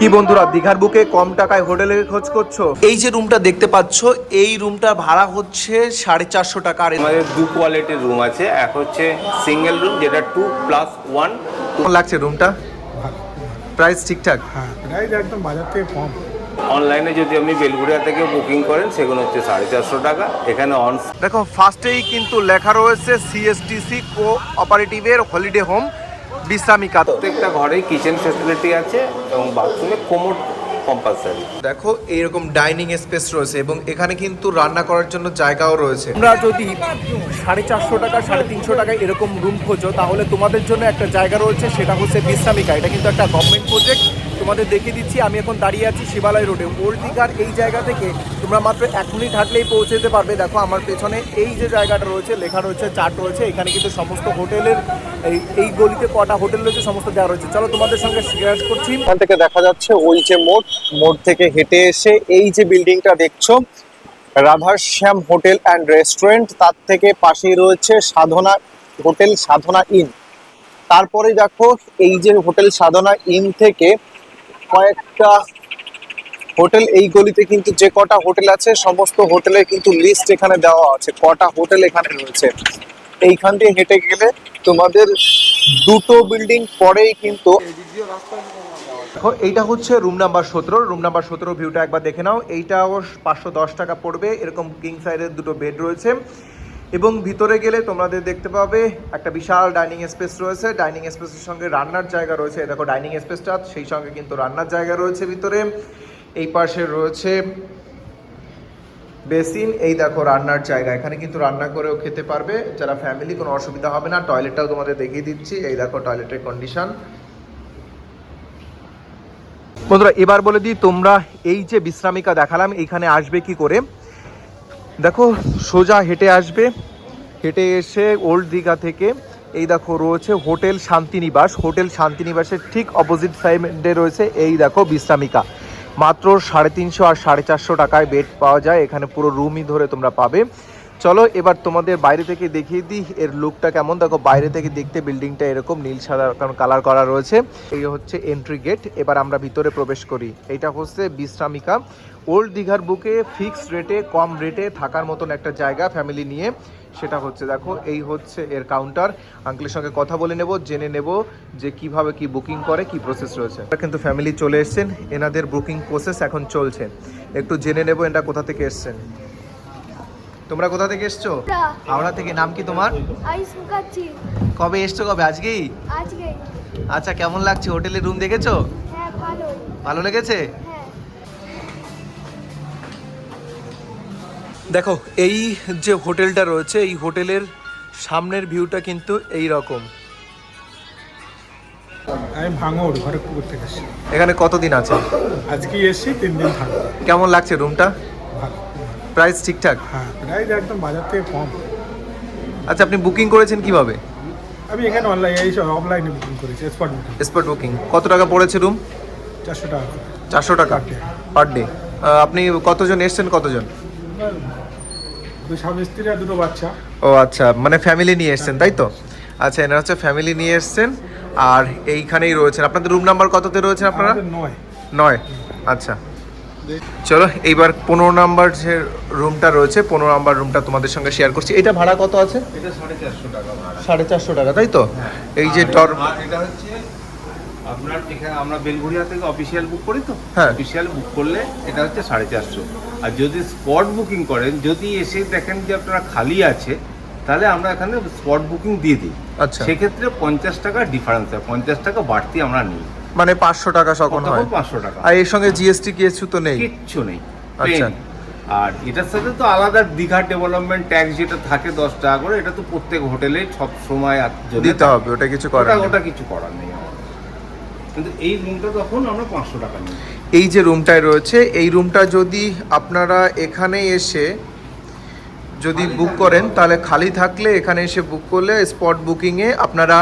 কি বন্ধুরা দীঘার বুকে কম টাকায় হোটেলে খোঁজ করছ? এই যে রুমটা দেখতে পাচ্ছ এই রুমটা ভাড়া হচ্ছে সাড়ে চারশো টাকা। আর আমাদের দু কোয়ালিটির রুম আছে এক হচ্ছে সিঙ্গেল রুম যেটা টু প্লাস ওয়ান লাগছে রুমটা প্রাইস ঠিকঠাক? হ্যাঁ প্রাইস একদম বাজার থেকে কম। অনলাইনে যদি আপনি বেলগুড়িয়া থেকে বুকিং করেন সেগুলো হচ্ছে সাড়ে চারশো টাকা। এখানে অন দেখো ফার্স্টেই কিন্তু লেখা রয়েছে সিএসটিসি কো অপারেটিভের হলিডে হোম বিশ্রামিকা প্রত্যেকটা ঘরে কিচেন ফেসিলিটি আছে এবং বাথরুমে কোমোড কম্পালসারি দেখো এইরকম ডাইনিং স্পেস রয়েছে এবং এখানে কিন্তু রান্না করার জন্য জায়গাও রয়েছে। তোমরা যদি সাড়ে চারশো টাকা সাড়ে তিনশো টাকায় এরকম রুম খোঁজো তাহলে তোমাদের জন্য একটা জায়গা রয়েছে সেটা হচ্ছে বিশ্রামিকা। এটা কিন্তু একটা গভর্নমেন্ট প্রজেক্ট তোমাদের দেখিয়ে দিচ্ছি, আমি এখন দাঁড়িয়ে আছি শিবালয় রোডে। ওল্ড দীঘার এই জায়গা থেকে তোমরা মাত্র এক মিনিট হাঁটলেই পৌঁছে যেতে পারবে। দেখো, আমার পেছনে এই যে জায়গাটা রয়েছে, লেখা রয়েছে, চার্ট রয়েছে, এখানে কিন্তু সমস্ত হোটেলের এই এই গলিতে কটা হোটেল রয়েছে, সমস্ত দেওয়া রয়েছে। চলো তোমাদের সঙ্গে শেয়ার করছি। এখান থেকে দেখা যাচ্ছে ওই যে মোড় মোড় থেকে হেঁটে এসে এই যে বিল্ডিংটা দেখছ, রাধাশ্যাম হোটেল অ্যান্ড রেস্টুরেন্ট তার থেকে পাশেই রয়েছে সাধনা হোটেল, সাধনা ইন তারপরে দেখো, এই যে হোটেল, সাধনা ইন থেকে কয়েকটা হোটেল, এই গলিতে কিন্তু যে কটা হোটেল আছে, সমস্ত হোটেলের কিন্তু লিস্ট এখানে দেওয়া আছে। কটা হোটেল এখানে রয়েছে। এইখান দিয়ে হেঁটে গেলে তোমাদের দুটো বিল্ডিং পরেই কিন্তু দেখো, এইটা হচ্ছে রুম নাম্বার সতেরো। রুম নাম্বার সতেরো ভিউটা একবার দেখে নাও। এইটাও পাঁচশো দশ টাকা পড়বে। এরকম কিং সাইজের দুটো বেড রয়েছে। এবং ভিতরে গেলে তোমাদের দেখতে পাবে একটা বিশাল ডাইনিং স্পেস রয়েছে। ডাইনিং স্পেসের সঙ্গে রান্নার জায়গা রয়েছে। দেখো ডাইনিং স্পেসটা, সেই সঙ্গে কিন্তু রান্নার জায়গা রয়েছে ভিতরে। এই পাশে রয়েছে বেসিন। এই দেখো রান্নার জায়গা। এখানে কিন্তু রান্না করেও খেতে পারবে। যারা ফ্যামিলি কোনো অসুবিধা হবে না। টয়লেটটাও তোমাদের দেখিয়ে দিচ্ছি। এই দেখো টয়লেটের কন্ডিশন বন্ধুরা, এবার বলে দিই, তোমরা এই যে বিশ্রামিকা দেখালাম এইখানে আসবে কি করে? দেখো, সোজা হেঁটে আসবে। হেঁটে এসে ওল্ড দীঘা থেকে, এই দেখো রয়েছে হোটেল শান্তিনিবাস। হোটেল শান্তিনিবাসের ঠিক অপোজিট সাইডে রয়েছে এই দেখো বিশ্রামিকা। মাত্র সাড়ে তিনশো আর সাড়ে চারশো টাকায় বেড পাওয়া যায়। এখানে পুরো রুমই ধরে তোমরা পাবে। চলো এবার তোমাদের বাইরে থেকে দেখিয়ে দিই এর লুকটা কেমন। দেখো, বাইরে থেকে দেখতে বিল্ডিংটা এরকম, নীল সাদা কালার করা রয়েছে। এই হচ্ছে এন্ট্রি গেট এবার আমরা ভিতরে প্রবেশ করি। এটা হচ্ছে বিশ্রামিকা। ওল্ড দীঘার বুকে ফিক্স রেটে কম রেটে থাকার মতন একটা জায়গা ফ্যামিলি নিয়ে। সেটা হচ্ছে, দেখো, এই হচ্ছে এর কাউন্টার আঙ্কেলের সঙ্গে কথা বলে নেব, জেনে নেব যে কীভাবে কি বুকিং করে, কি প্রসেস রয়েছে। কিন্তু ফ্যামিলি চলে এসেছেন। এনাদের বুকিং প্রসেস এখন চলছে। একটু জেনে নেব এটা কোথা থেকে এসছেন। তোমরা কোথা থেকে এসছো? হাওড়া থেকে। নাম কি তোমার? কবে এসছো কবে? আজকেই? আজকে। আচ্ছা কেমন লাগছে? হোটেলের রুম দেখেছ? হ্যাঁ ভালো। ভালো লেগেছে? হ্যাঁ। দেখো এই যে হোটেলটা রয়েছে এই হোটেলের সামনের ভিউটা কিন্তু এই রকম আমি ভাঙড় ঘরে এখানে কতদিন আছে আজকেই এসেছি তিন দিন থাকব। কেমন লাগছে রুমটা? প্রাইস ঠিকঠাক? হ্যাঁ প্রাইস একদম বাজার থেকে কম। আচ্ছা আপনি বুকিং করেছেন কীভাবে? আমি এখানে অনলাইন এই অফলাইনে বুকিং করেছি স্পট বুকিং স্পট বুকিং কত টাকা পড়েছে রুম চারশো টাকা চারশো টাকা পার ডে আপনি কতজন এসছেন কতজন? দুটো বাচ্চা। ও আচ্ছা মানে ফ্যামিলি নিয়ে এসছেন তাই তো? আচ্ছা এনারা হচ্ছে ফ্যামিলি নিয়ে এসছেন আর এইখানেই রয়েছেন। আপনাদের রুম নাম্বার কততে রয়েছেন আপনারা? নয়। নয়। আচ্ছা। চলো এইবার পনেরো নাম্বার যে রুমটা রয়েছে পনেরো নাম্বার রুমটা তোমাদের সঙ্গে শেয়ার করছি। এটা ভাড়া কত আছে? এটা সাড়ে চারশো টাকা ভাড়া। সাড়ে চারশো টাকা তাই তো? এই যে টর আর এটা হচ্ছে আপনার এখানে আমরা বেলগুড়িয়া থেকে অফিসিয়াল বুক করি তো? হ্যাঁ। অফিসিয়াল বুক করলে এটা হচ্ছে সাড়ে চারশো। আর যদি স্পট বুকিং করেন যদি এসে দেখেন যে আপনারা খালি আছে তাহলে আমরা এখানে স্পট বুকিং দিয়ে দিই। আচ্ছা। সেক্ষেত্রে পঞ্চাশ টাকা ডিফারেন্স হয় পঞ্চাশ টাকা বাড়তি আমরা নিই। মানে পাঁচশো টাকা সকল হয়। পাঁচশো টাকা? আর এর সঙ্গে জিএসটি কিছু তো নেই। কিচ্ছু নেই আচ্ছা। আর এটার সাথে তো আলাদা দীঘা ডেভেলপমেন্ট ট্যাক্স যেটা থাকে দশ টাকা করে এটা তো প্রত্যেক হোটেলে সব সময় দিতে হবে ওটা কিছু করার ওটা নেই। ওটা কিছু করার নেই কিন্তু এই রুমটা তখন আমরা পাঁচশো টাকা নিই। এই যে রুমটায় রয়েছে এই রুমটা যদি আপনারা এখানে এসে যদি বুক করেন তাহলে খালি থাকলে এখানে এসে বুক করলে স্পট বুকিংয়ে আপনারা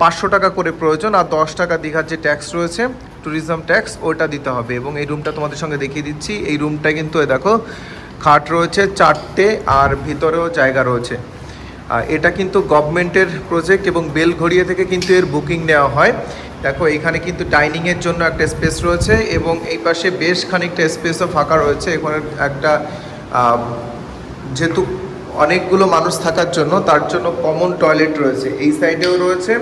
পাঁচশো টাকা করে প্রয়োজন আর দশ টাকা দীঘার যে ট্যাক্স রয়েছে ট্যুরিজম ট্যাক্স ওটা দিতে হবে। এবং এই রুমটা তোমাদের সঙ্গে দেখিয়ে দিচ্ছি। এই রুমটা কিন্তু এ দেখো, খাট রয়েছে চারটে আর ভিতরেও জায়গা রয়েছে। এটা কিন্তু গভর্নমেন্টের প্রজেক্ট এবং বেলঘড়িয়া থেকে কিন্তু এর বুকিং নেওয়া হয়। দেখো, এখানে কিন্তু ডাইনিংয়ের জন্য একটা স্পেস রয়েছে এবং এই পাশে বেশ খানিকটা স্পেসও ফাঁকা রয়েছে। এখানে একটা যেহেতু অনেকগুলো মানুষ থাকার জন্য, তার জন্য কমন টয়লেট রয়েছে। এই সাইডেও রয়েছে।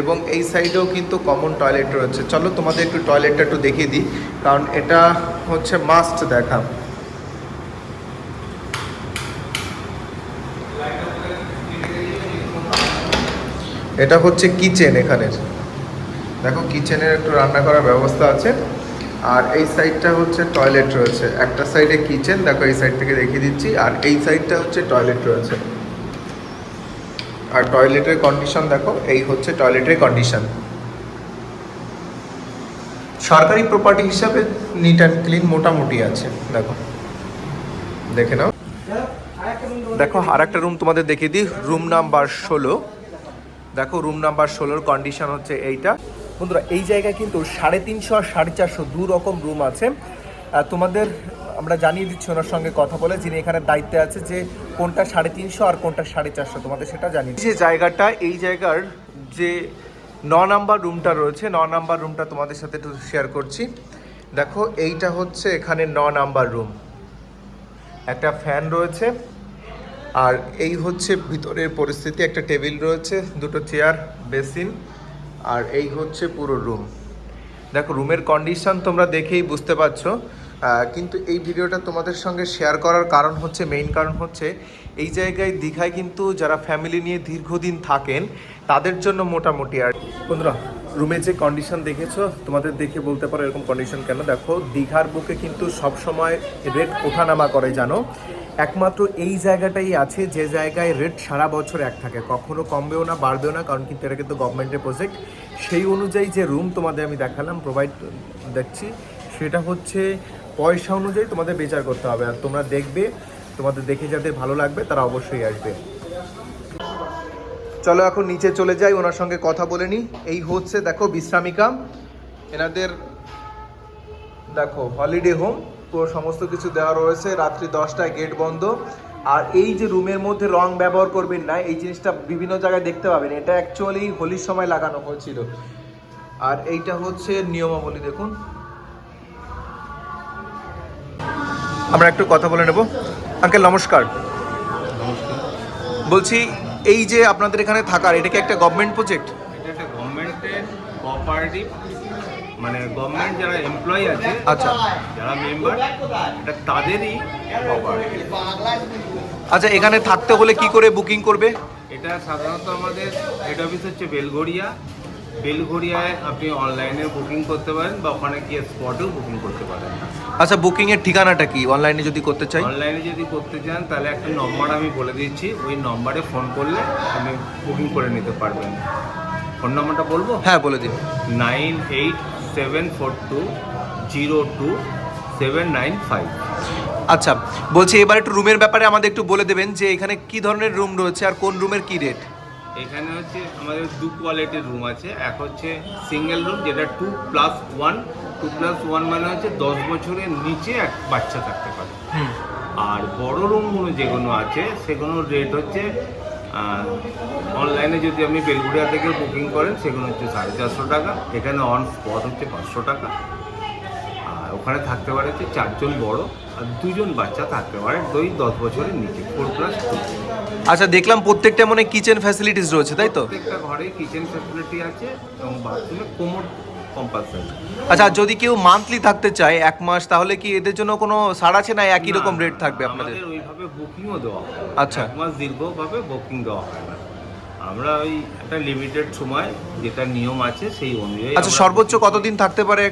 এবং এই সাইডেও কিন্তু কমন টয়লেট রয়েছে। চলো তোমাদের একটু টয়লেটটা একটু দেখিয়ে দিই, কারণ এটা হচ্ছে মাস্ট দেখা। এটা হচ্ছে কিচেন এখানের দেখো কিচেনের একটু রান্না করার ব্যবস্থা আছে। আর এই সাইডটা হচ্ছে টয়লেট রয়েছে। একটা সাইডে কিচেন দেখো এই সাইড থেকে দেখিয়ে দিচ্ছি। আর এই সাইডটা হচ্ছে টয়লেট রয়েছে। আর টয়লেটের কন্ডিশন দেখো, এই হচ্ছে টয়লেটের কন্ডিশন সরকারি প্রপার্টি হিসাবে নিট অ্যান্ড ক্লিন মোটামুটি আছে, দেখো। দেখে নাও। দেখো আর একটা রুম তোমাদের দেখিয়ে দিই রুম নাম্বার ষোলো। দেখো রুম নাম্বার ষোলোর কন্ডিশন হচ্ছে এইটা। বন্ধুরা, এই জায়গায় কিন্তু সাড়ে তিনশো আর সাড়ে চারশো দু রকম রুম আছে তোমাদের আমরা জানিয়ে দিচ্ছি ওনার সঙ্গে কথা বলে, যিনি এখানে দায়িত্বে আছে যে কোনটা সাড়ে তিনশো আর কোনটা সাড়ে চারশো, তোমাদের সেটা জানিয়ে। যে জায়গাটা, এই জায়গার যে ন নাম্বার রুমটা রয়েছে, ন নাম্বার রুমটা তোমাদের সাথে একটু শেয়ার করছি। দেখো, এইটা হচ্ছে এখানে ন নাম্বার রুম। একটা ফ্যান রয়েছে, আর এই হচ্ছে ভিতরের পরিস্থিতি। একটা টেবিল রয়েছে, দুটো চেয়ার বেসিন আর এই হচ্ছে পুরো রুম দেখো রুমের কন্ডিশন তোমরা দেখেই বুঝতে পারছ। কিন্তু এই ভিডিওটা তোমাদের সঙ্গে শেয়ার করার কারণ হচ্ছে মেইন কারণ হচ্ছে, এই জায়গায় দীঘায় কিন্তু যারা ফ্যামিলি নিয়ে দীর্ঘদিন থাকেন, তাদের জন্য মোটামুটি আর বন্ধুরা রুমে যে কন্ডিশন দেখেছ, তোমাদের দেখে বলতে পারো এরকম কন্ডিশন কেন? দেখো, দীঘার বুকে কিন্তু সব সময় রেট ওঠানামা করে, জানো? একমাত্র এই জায়গাটাই আছে যে জায়গায় রেট সারা বছর এক থাকে। কখনো কমবেও না, বাড়বেও না, কারণ কিন্তু এটা কিন্তু গভর্নমেন্টের প্রজেক্ট সেই অনুযায়ী যে রুম তোমাদের আমি দেখালাম প্রোভাইড দেখছি, সেটা হচ্ছে পয়সা অনুযায়ী তোমাদের বিচার করতে হবে। আর তোমরা দেখবে, তোমাদের দেখে যাদের ভালো লাগবে, তারা অবশ্যই আসবে। চলো এখন নিচে চলে যাই, ওনার সঙ্গে কথা বলে নিই। এই হচ্ছে, দেখো, বিশ্রামিকা। এনাদের, দেখো হলিডে হোম পুরো সমস্ত কিছু দেওয়া রয়েছে। রাত্রি দশটায় গেট বন্ধ। আর এই যে রুমের মধ্যে রং ব্যবহার করবেন না, এই জিনিসটা বিভিন্ন জায়গায় দেখতে পাবেন। এটা অ্যাকচুয়ালি হোলির সময় লাগানো হয়েছিল। আর এইটা হচ্ছে নিয়মাবলী, দেখুন। আমরা একটু কথা বলে নেব। আঙ্কেল নমস্কার। বলছি এই যে আপনাদের এখানে থাকার এটা কি একটা গভর্নমেন্ট প্রজেক্ট এটা একটা গভর্নমেন্টের কোঅপারেটিভ মানে গভর্নমেন্ট যারা এমপ্লয়ি আছে আচ্ছা। যারা মেম্বার এটা তাদেরই আচ্ছা এখানে থাকতে হলে কি করে বুকিং করবে? এটা সাধারণত আমাদের হেড অফিস হচ্ছে বেলঘড়িয়া। বেলঘড়িয়ায় আপনি অনলাইনে বুকিং করতে পারেন বা ওখানে গিয়ে স্পটেও বুকিং করতে পারেন। আচ্ছা বুকিং এর ঠিকানাটা কি? অনলাইনে যদি করতে চাই? অনলাইনে যদি করতে চান তাহলে একটা নম্বর আমি বলে দিচ্ছি। ওই নম্বরে ফোন করলে আপনি বুকিং করে নিতে পারবেন। ফোন নম্বরটা বলব? হ্যাঁ বলে দিন। Nine eight seven four two zero two seven nine five আচ্ছা বলছি এবার একটু রুমের ব্যাপারে আমাদের একটু বলে দেবেন যে এখানে কি ধরনের রুম রয়েছে আর কোন রুমের কি রেট এখানে হচ্ছে আমাদের দু কোয়ালিটির রুম আছে। এক হচ্ছে সিঙ্গেল রুম যেটা two plus one two plus one মানে হচ্ছে দশ বছরের নিচে এক বাচ্চা থাকতে পারে। আর বড় রুমগুলো যেগুলো আছে সেগুলোর রেট হচ্ছে অনলাইনে যদি আপনি বেলগুড়িয়া থেকে বুকিং করেন সেগুলো হচ্ছে সাড়ে চারশো টাকা। এখানে অন স্পট হচ্ছে পাঁচশো টাকা। আর ওখানে থাকতে পারে হচ্ছে চারজন বড় আর দুজন বাচ্চা থাকতে পারে দুই দশ বছরের নিচে ফোর প্লাস টু আচ্ছা দেখলাম প্রত্যেকটা মনে কিচেন ফ্যাসিলিটিস রয়েছে তাই তো? প্রত্যেকটা ঘরে কিচেন ফ্যাসিলিটি আছে এবং বাথরুমে কোমোড কম্পালসারি আচ্ছা যদি কেউ মান্থলি থাকতে চায় এক মাস তাহলে কি এদের জন্য কোনো ছাড় আছে না? একই রকম রেট থাকবে আপনাদের? আমাদের ওইভাবে বুকিংও দেওয়া হয় না। আচ্ছা। এক মাস দীর্ঘভাবে বুকিং দেওয়া হয় না। আমরা ওই একটা লিমিটেড সময় যেটা নিয়ম আছে সেই অনুযায়ী আচ্ছা আমরা সর্বোচ্চ কতদিন থাকতে পারে?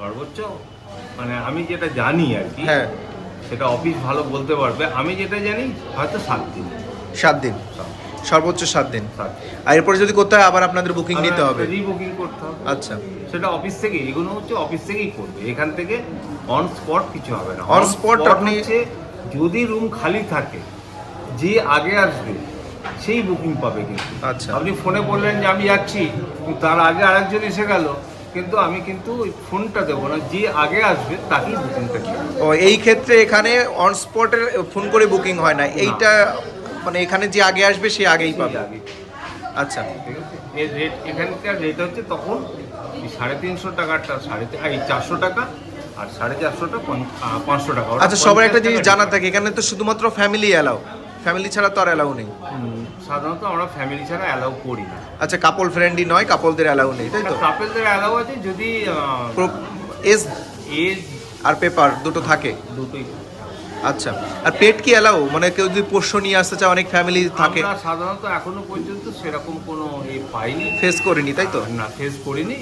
সর্বোচ্চ মানে আমি যেটা জানি আর কি হ্যাঁ। সেটা অফিস ভালো বলতে পারবে। আমি যেটা জানি হয়তো সাত দিন। সাত দিন। সাত দিন। সাত দিন। আর এরপরে যদি করতে হয় আবার আপনাদের বুকিং নিতে হবে। রিবুকিং করতে হবে। আচ্ছা। সেটা অফিস থেকে এগুলো হচ্ছে অফিস থেকেই করবে। এখান থেকে অন স্পট কিছু হবে না। অন স্পট আপনি- যদি রুম খালি থাকে যে আগে আসবে সেই বুকিং পাবে কিন্তু। আচ্ছা। আপনি ফোনে বললেন যে আমি যাচ্ছি তার আগে আরেকজন এসে গেল কিন্তু আমি কিন্তু ওই ফোনটা দেবো না। যে আগে আসবে তাকেই বুকিংটা ও এই ক্ষেত্রে এখানে অন স্পটের ফোন করে বুকিং হয় না। এইটা মানে এখানে যে আগে আসবে সে আগেই পাবে। আচ্ছা। ঠিক আছে? এর রেট এখানকার রেট হচ্ছে তখন সাড়ে তিনশো টাকাটা সাড়ে এই চারশো টাকা আর সাড়ে চারশোটা পাঁচশো টাকা। আচ্ছা সবার একটা জিনিস টাকা জানা থাকে এখানে তো শুধুমাত্র ফ্যামিলি অ্যালাউ ফ্যামিলি ছাড়া তো আর অ্যালাউ নেই। সাধারণত আমরা ফ্যামিলি ছাড়া অ্যালাউ করি না। আচ্ছা কাপল ফ্রেন্ডলি নয় কাপলদের অ্যালাউ নেই তাই তো? কাপেলদের অ্যালাউ আছে যদি এজ এজ আর পেপার দুটো থাকে। দুটোই আচ্ছা। আর পেট কি এলাও মানে কেউ যদি পোষ্য নিয়ে আসতে চায় অনেক ফ্যামিলি থাকে। আমরা সাধারণত এখনও পর্যন্ত সেরকম কোনো এ পাইনি। ফেস করিনি তাই তো? না ফেস করিনি।